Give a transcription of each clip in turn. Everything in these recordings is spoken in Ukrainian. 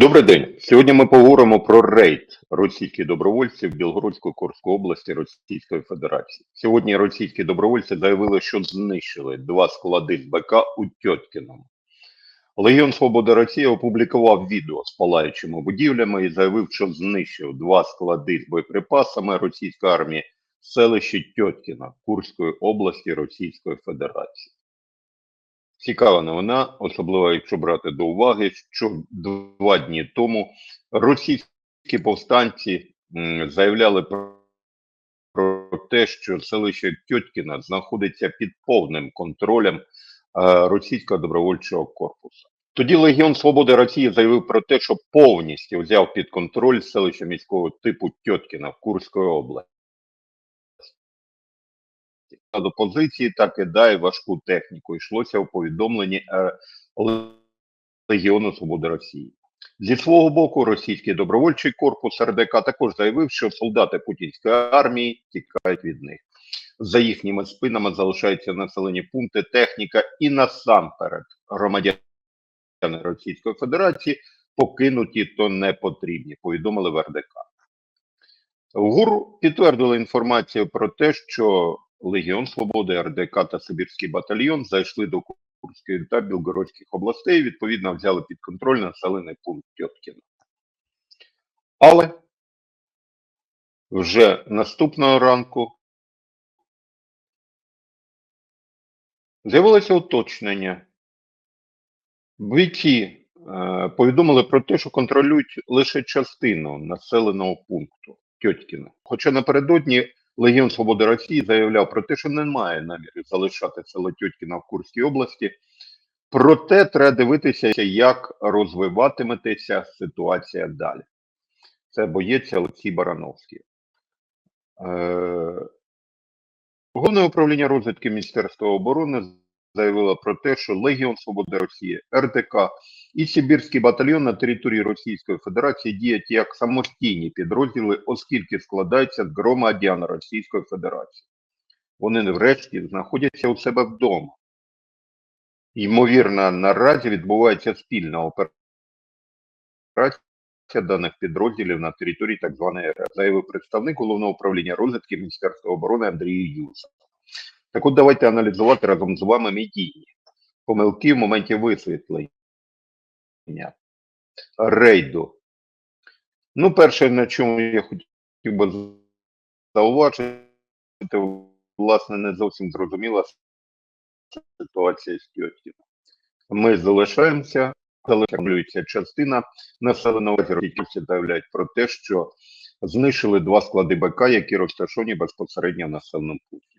Добрий день. Сьогодні ми поговоримо про рейд російських добровольців в Білгородську Курську області Російської Федерації. Сьогодні російські добровольці заявили, що знищили два склади з БК у Тьоткіному. Легіон Свободи Росії опублікував відео з палаючими будівлями і заявив, що знищив два склади з боєприпасами російської армії в селищі Тьоткіна Курської області Російської Федерації. Цікава новина, особливо якщо брати до уваги, що два дні тому російські повстанці заявляли про, те, що селище Тьоткіна знаходиться під повним контролем е, російського добровольчого корпусу. Тоді Легіон Свободи Росії заявив про те, що повністю взяв під контроль селище міського типу Тьоткіна в Курської області. До позиції та кидає важку техніку. Йшлося у повідомленні е, Легіону Свободи Росії. Зі свого боку, російський добровольчий корпус РДК також заявив, що солдати путінської армії тікають від них. За їхніми спинами залишаються населені пункти, техніка і насамперед громадяни Російської Федерації покинуті то не потрібні, повідомили в РДК. ГУР підтвердили інформацію про те, що Легіон Свободи, РДК та Сибірський батальйон зайшли до Курської та Білгородських областей відповідно взяли під контроль населений пункт Тьоткіна. Але вже наступного ранку з'явилося уточнення. Бійці е, повідомили про те, що контролюють лише частину населеного пункту Тьоткіна. Хоча напередодні Легіон Свободи Росії заявляв про те, що немає наміру залишати село Тьоткіна в Курській області. Проте треба дивитися, як розвиватиметься ситуація далі. Це боєць Олексій Барановський. Е, Головне управління розвідки Міністерства оборони заявило про те, що Легіон Свободи Росії, РДК і Сибірський батальйон на території Російської Федерації діють як самостійні підрозділи, оскільки складаються з громадян Російської Федерації. Вони врешті знаходяться у себе вдома. Ймовірно, наразі відбувається спільна операція даних підрозділів на території так званої РФ, заявив представник головного управління розвідки Міністерства оборони Андрій Юсов. Так от давайте аналізувати разом з вами медійні помилки в моменті висвітлення рейду. Ну, перше, на чому я хотів би зауважити, власне, не зовсім зрозуміла ситуація з Тьоткіном. Ми залишаємося, залишається частина населеного російські заявляють про те, що знищили два склади БК, які розташовані безпосередньо в населеному пункті.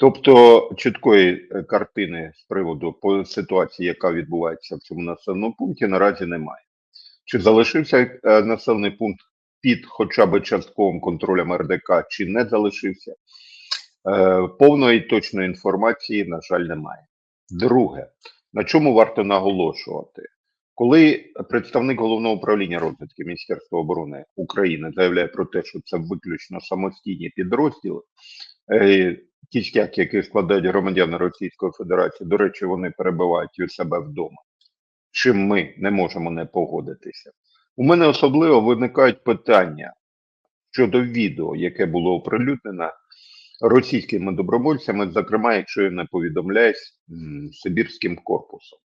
Тобто чіткої е, картини з приводу по ситуації, яка відбувається в цьому населеному пункті, наразі немає. Чи залишився е, населений пункт під хоча б частковим контролем РДК, чи не залишився? Е, повної точної інформації, на жаль, немає. Друге, на чому варто наголошувати? Коли представник головного управління розвідки Міністерства оборони України заявляє про те, що це виключно самостійні підрозділи, е, кістяк, які складають громадяни Російської Федерації, до речі, вони перебувають у себе вдома, чим ми не можемо не погодитися. У мене особливо виникають питання щодо відео, яке було оприлюднено російськими добровольцями, зокрема, якщо я не повідомляюсь, Сибірським корпусом.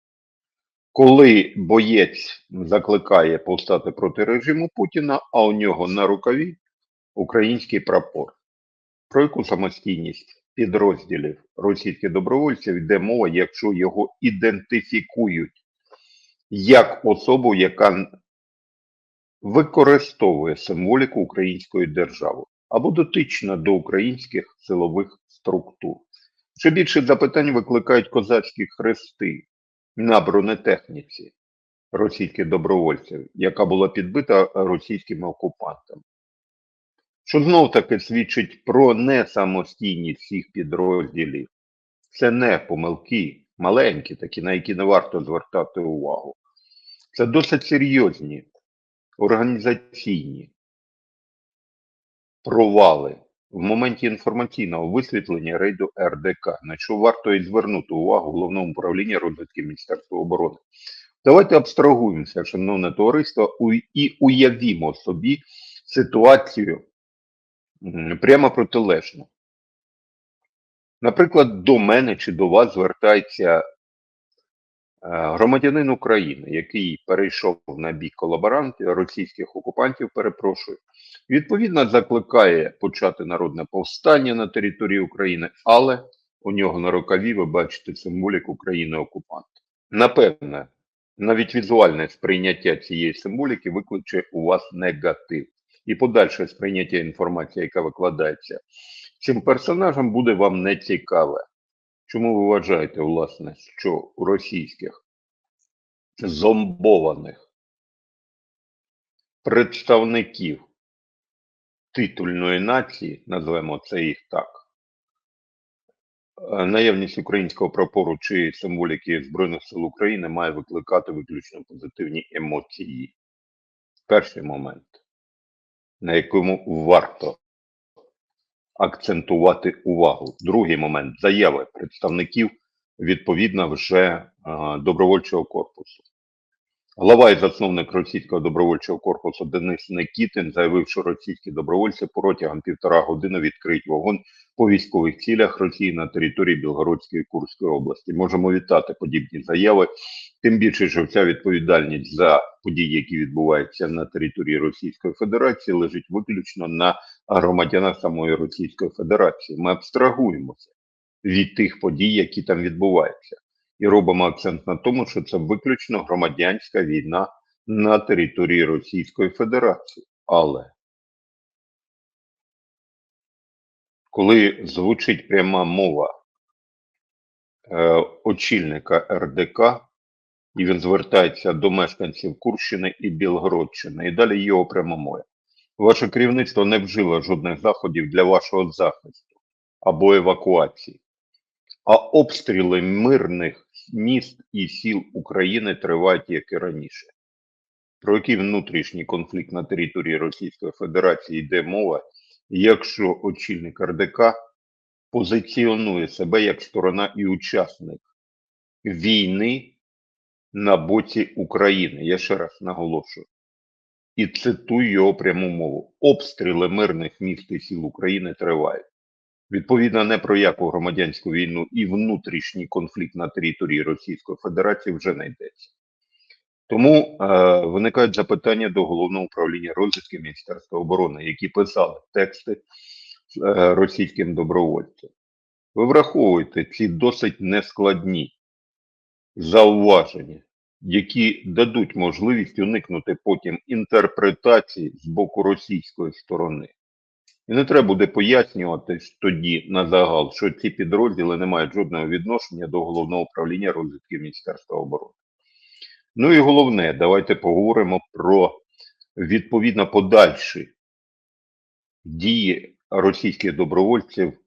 Коли боєць закликає повстати проти режиму Путіна, а у нього на рукаві український прапор. Про яку самостійність підрозділів російських добровольців йде мова, якщо його ідентифікують як особу, яка використовує символіку української держави або дотична до українських силових структур. Ще більше запитань викликають козацькі хрести на бронетехніці російських добровольців, яка була підбита російськими окупантами. Що знов таки свідчить про несамостійність всіх підрозділів. Це не помилки маленькі, такі, на які не варто звертати увагу. Це досить серйозні організаційні провали в моменті інформаційного висвітлення рейду РДК, на що варто і звернути увагу головному управління розвитку Міністерства оборони. Давайте абстрагуємося, шановне товариство, і уявімо собі ситуацію прямо протилежну. Наприклад, до мене чи до вас звертається е, громадянин України, який перейшов на бік колаборантів, російських окупантів, перепрошую, відповідно закликає почати народне повстання на території України, але у нього на рукаві ви бачите символіку країни-окупанта. Напевне, навіть візуальне сприйняття цієї символіки викличе у вас негатив. І подальше сприйняття інформації, яка викладається цим персонажем, буде вам не цікаве. Чому ви вважаєте, власне, що у російських зомбованих представників титульної нації, назвемо це їх так, е, наявність українського прапору чи символіки Збройних сил України має викликати виключно позитивні емоції. Перший момент, на якому варто акцентувати увагу. Другий момент заяви представників відповідно вже е, добровольчого корпусу. Глава і засновник російського добровольчого корпусу Денис Никітин заявив, що російські добровольці протягом півтора години відкриють вогонь по військових цілях Росії на території Білгородської і Курської області. Можемо вітати подібні заяви. Тим більше, що вся відповідальність за події, які відбуваються на території Російської Федерації, лежить виключно на громадянах самої Російської Федерації. Ми абстрагуємося від тих подій, які там відбуваються, і робимо акцент на тому, що це виключно громадянська війна на території Російської Федерації. Але коли звучить пряма мова е, очільника РДК, і він звертається до мешканців Курщини і Білгородщини, і далі його пряма мова. Ваше керівництво не вжило жодних заходів для вашого захисту або евакуації, а обстріли мирних міст і сіл України тривають як і раніше. Про який внутрішній конфлікт на території Російської Федерації йде мова, якщо очільник РДК позиціонує себе як сторона і учасник війни на боці України. Я ще раз наголошую. І цитую його пряму мову: обстріли мирних міст і сіл України тривають. Відповідно, не про яку громадянську війну і внутрішній конфлікт на території Російської Федерації вже не йдеться. Тому е, виникають запитання до головного управління розвідки Міністерства оборони, які писали тексти е, російським добровольцям. Ви враховуєте ці досить нескладні зауваження, які дадуть можливість уникнути потім інтерпретації з боку російської сторони. І не треба буде пояснювати тоді на загал, що ці підрозділи не мають жодного відношення до головного управління розвідки Міністерства оборони. Ну і головне, давайте поговоримо про відповідно подальші дії російських добровольців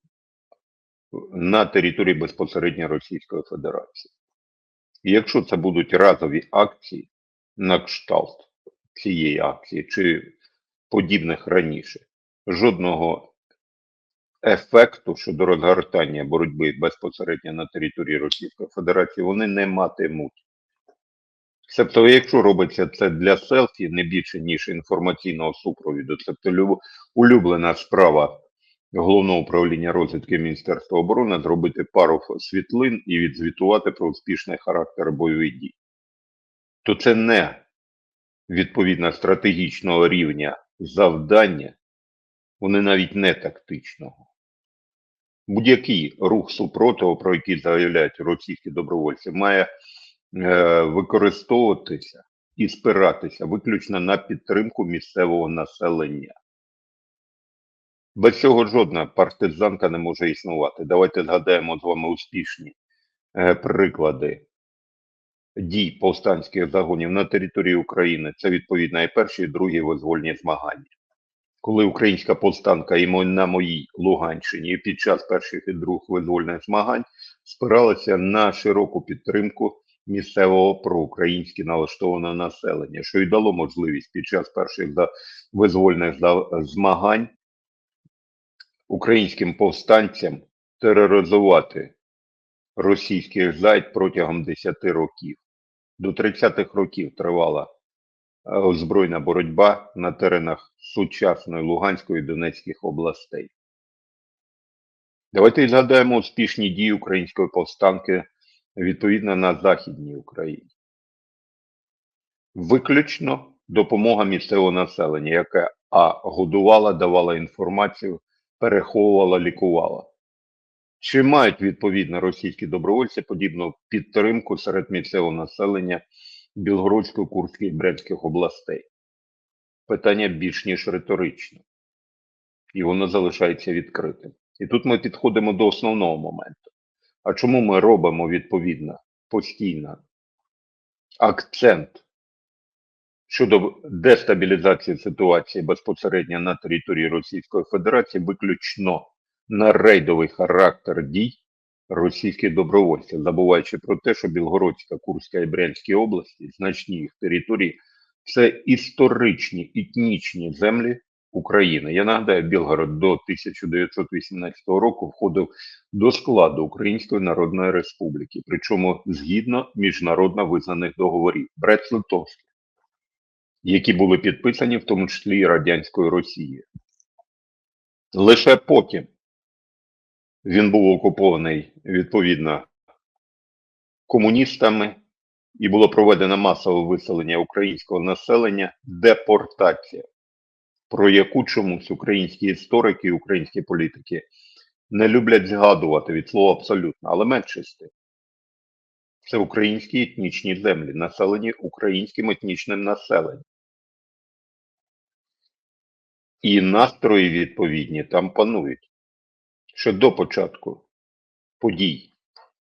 на території безпосередньо Російської Федерації. І якщо це будуть разові акції на кшталт цієї акції чи подібних раніше, жодного ефекту щодо розгортання боротьби безпосередньо на території Російської Федерації вони не матимуть. Тобто, якщо робиться це для селфі, не більше ніж інформаційного супровіду, тобто улюблена справа головного управління розвідки Міністерства оборони зробити пару світлин і відзвітувати про успішний характер бойових дій, то це не відповідно стратегічного рівня завдання, вони навіть не тактичного. Будь-який рух супротиву, про який заявляють російські добровольці, має е, використовуватися і спиратися виключно на підтримку місцевого населення. Без цього жодна партизанка не може існувати. Давайте згадаємо з вами успішні е, приклади дій повстанських загонів на території України. Це відповідно і перші, і другі визвольні змагання. Коли українська повстанка і на моїй Луганщині під час перших і других визвольних змагань спиралася на широку підтримку місцевого проукраїнськи налаштованого населення, що й дало можливість під час перших визвольних змагань українським повстанцям тероризувати російських зайд протягом 10 років. До 30-х років тривала е, озброєна боротьба на теренах сучасної Луганської і Донецьких областей. Давайте згадаємо успішні дії української повстанки відповідно на Західній Україні. Виключно допомога місцевого населення, яке а годувала, давала інформацію, переховувала, лікувала. Чи мають відповідно російські добровольці подібну підтримку серед місцевого населення Білгородської, Курської і Брянських областей? Питання більш ніж риторичне, і воно залишається відкритим. І тут ми підходимо до основного моменту. А чому ми робимо відповідно постійно акцент щодо дестабілізації ситуації безпосередньо на території Російської Федерації виключно на рейдовий характер дій російських добровольців, забуваючи про те, що Білгородська, Курська і Брянські області, значні їх території, це історичні етнічні землі України. Я нагадаю, Білгород до 1918 року входив до складу Української Народної Республіки, причому згідно міжнародно визнаних договорів Брест-Литовських, які були підписані в тому числі і Радянською Росією. Лише потім він був окупований відповідно комуністами і було проведено масове виселення українського населення, депортація, про яку чомусь українські історики і українські політики не люблять згадувати від слова абсолютно, але тим. Це українські етнічні землі, населені українським етнічним населенням. І настрої відповідні там панують. Ще до початку подій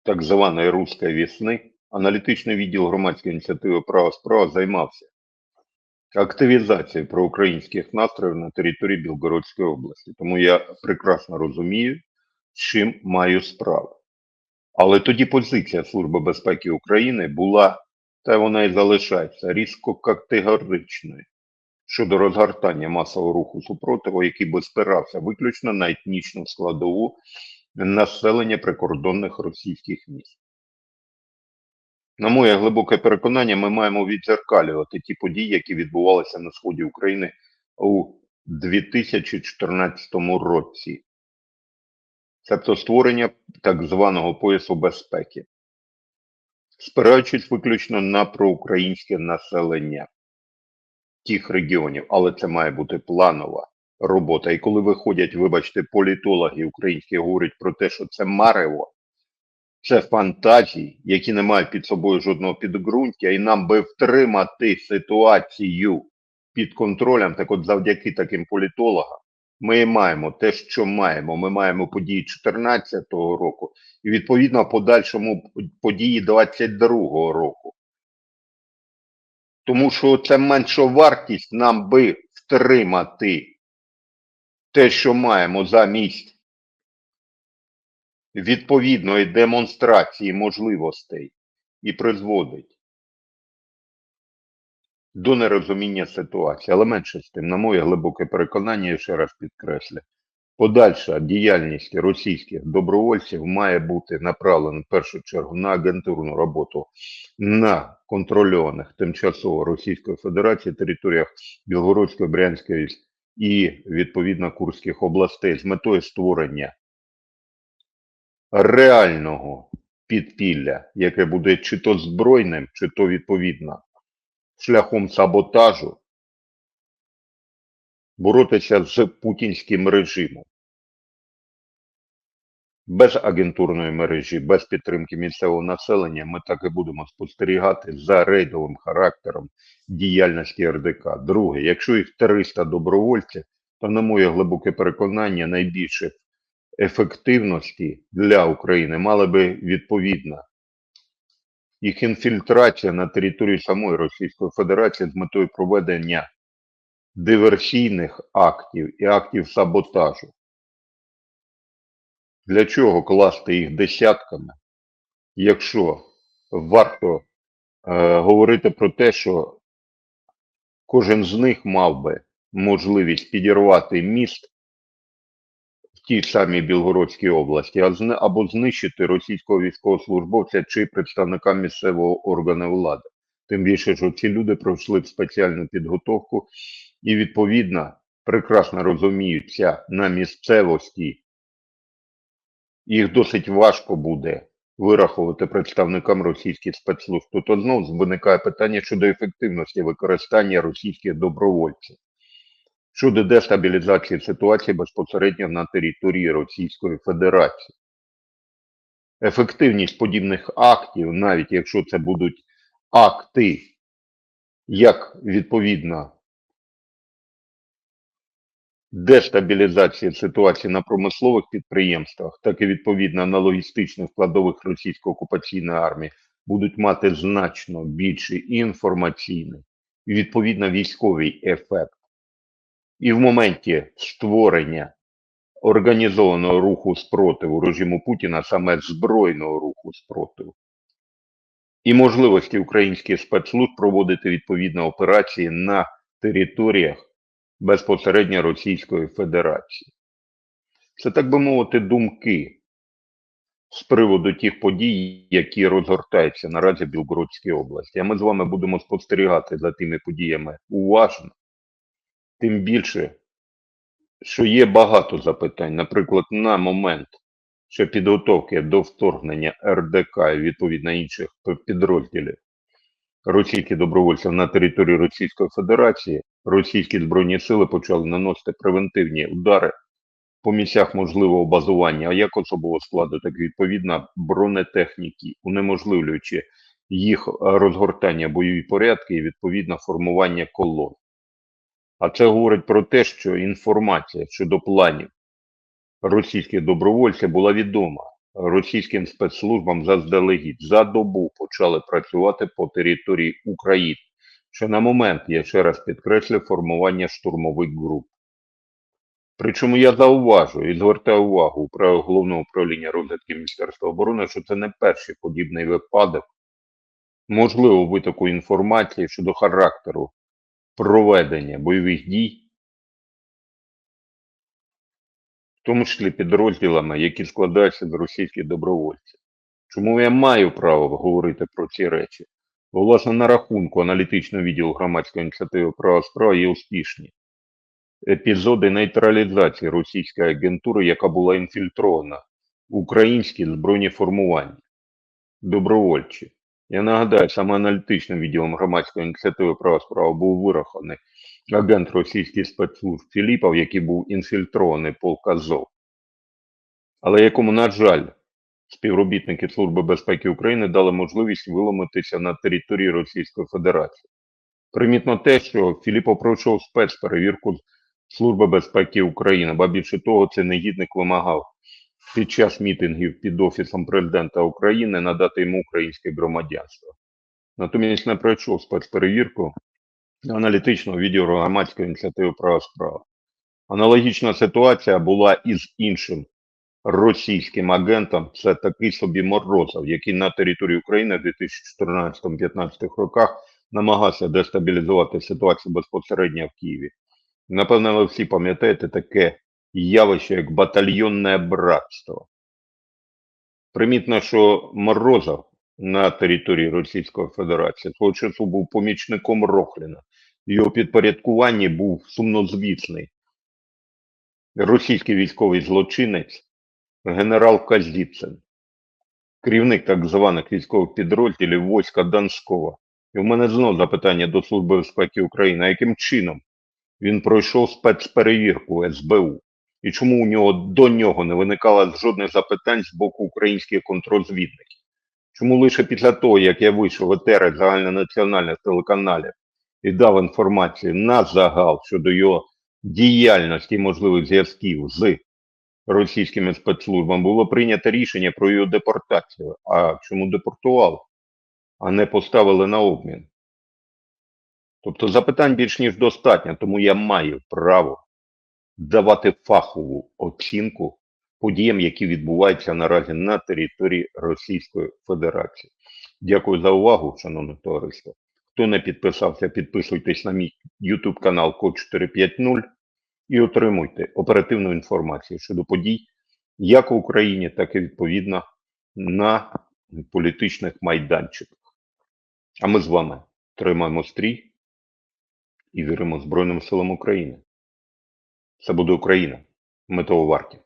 так званої Руської весни аналітичний відділ громадської ініціативи Права справа займався активізацією проукраїнських настроїв на території Білгородської області. Тому я прекрасно розумію, з чим маю справу. Але тоді позиція Служби безпеки України була, та вона і залишається, різко категоричною щодо розгортання масового руху супротиву, який би спирався виключно на етнічну складову населення прикордонних російських міст. На моє глибоке переконання, ми маємо відзеркалювати ті події, які відбувалися на сході України у 2014 році. Тобто створення так званого поясу безпеки, спираючись виключно на проукраїнське населення тих регіонів, але це має бути планова робота. І коли виходять, вибачте, політологи українські говорять про те, що це марево, це фантазії, які не мають під собою жодного підґрунтя, і нам би втримати ситуацію під контролем, так от завдяки таким політологам, ми маємо те, що маємо. Ми маємо події 2014 року і відповідно подальшому події 2022 року. Тому що це меншовартість нам би втримати те, що маємо замість відповідної демонстрації можливостей і призводить до нерозуміння ситуації. Але менше з тим, на моє глибоке переконання, я ще раз підкреслю, подальша діяльність російських добровольців має бути направлена в першу чергу на агентурну роботу на контрольованих тимчасово Російської Федерації територіях Білгородської, Брянської і відповідно Курських областей з метою створення реального підпілля, яке буде чи то збройним, чи то відповідно шляхом саботажу боротися з путінським режимом. Без агентурної мережі, без підтримки місцевого населення ми так і будемо спостерігати за рейдовим характером діяльності РДК. Друге, якщо їх 300 добровольців, то, на моє глибоке переконання, найбільше ефективності для України мала би відповідна їх інфільтрація на території самої Російської Федерації з метою проведення диверсійних актів і актів саботажу. Для чого класти їх десятками, якщо варто е, говорити про те, що кожен з них мав би можливість підірвати міст в тій самій Білгородській області, або знищити російського військовослужбовця чи представника місцевого органу влади. Тим більше, що ці люди пройшли спеціальну підготовку і, відповідно, прекрасно розуміються на місцевості. Їх досить важко буде вирахувати представникам російських спецслужб. Тут знову виникає питання щодо ефективності використання російських добровольців щодо дестабілізації ситуації безпосередньо на території Російської Федерації. Ефективність подібних актів, навіть якщо це будуть акти, як відповідно дестабілізації ситуації на промислових підприємствах, так і відповідно на логістичних складових російської окупаційної армії, будуть мати значно більший інформаційний і відповідно військовий ефект. І в моменті створення організованого руху спротиву режиму Путіна, саме збройного руху спротиву, і можливості українських спецслужб проводити відповідні операції на територіях безпосередньо Російської Федерації. Це, так би мовити, думки з приводу тих подій, які розгортаються наразі в Білгородській області. А ми з вами будемо спостерігати за тими подіями уважно. Тим більше, що є багато запитань, наприклад, на момент ще підготовки до вторгнення РДК і відповідно інших підрозділів російських добровольців на території Російської Федерації, російські збройні сили почали наносити превентивні удари по місцях можливого базування, а як особового складу, так і відповідно бронетехніки, унеможливлюючи їх розгортання бойові порядки і відповідно формування колон. А це говорить про те, що інформація щодо планів російських добровольців була відома російським спецслужбам заздалегідь. За добу почали працювати по території України. Що на момент, я ще раз підкреслю, формування штурмових груп. Причому я зауважую і звертаю увагу головного управління розвідки Міністерства оборони, що це не перший подібний випадок. Можливо, витоку інформації щодо характеру проведення бойових дій, в тому числі підрозділами, які складаються з російських добровольців. Чому я маю право говорити про ці речі? Бо, власне, на рахунку аналітичного відділу громадської ініціативи права справа є успішні епізоди нейтралізації російської агентури, яка була інфільтрована в українські збройні формування добровольчі. Я нагадаю, саме аналітичним відділом громадської ініціативи права справа був вирахований агент російських спецслужб Філіпов, який був інфільтрований полк Азов, але якому, на жаль, співробітники Служби безпеки України дали можливість виломитися на території Російської Федерації. Примітно те, що Філіпов пройшов спецперевірку Служби безпеки України, ба більше того, це негідник вимагав під час мітингів під Офісом президента України надати йому українське громадянство. Натомість не пройшов спецперевірку аналітичного відділу громадської ініціативи права справа. Аналогічна ситуація була із іншим російським агентом, це такий собі Морозов, який на території України в 2014-2015 роках намагався дестабілізувати ситуацію безпосередньо в Києві. Напевно, ви всі пам'ятаєте таке явище, як батальйонне братство. Примітно, що Морозов на території Російської Федерації свого часу був помічником Рохліна. Його підпорядкуванні був сумнозвісний російський військовий злочинець генерал Казіцин, керівник так званих військових підрозділів війська Донського. І в мене знову запитання до Служби безпеки України, яким чином він пройшов спецперевірку СБУ? І чому у нього до нього не виникало жодних запитань з боку українських контрозвідників? Чому лише після того, як я вийшов в етери загальнонаціональних телеканалів і дав інформацію на загал щодо його діяльності і можливих зв'язків з російськими спецслужбами, було прийнято рішення про його депортацію. А чому депортували, а не поставили на обмін? Тобто запитань більш ніж достатньо, тому я маю право давати фахову оцінку подіям, які відбуваються наразі на території Російської Федерації. Дякую за увагу, шановне товариство. Хто не підписався, підписуйтесь на мій YouTube канал Код 450 і отримуйте оперативну інформацію щодо подій як в Україні, так і відповідно на політичних майданчиках. А ми з вами тримаємо стрій і віримо Збройним силам України. Це буде Україна. Ми того варті.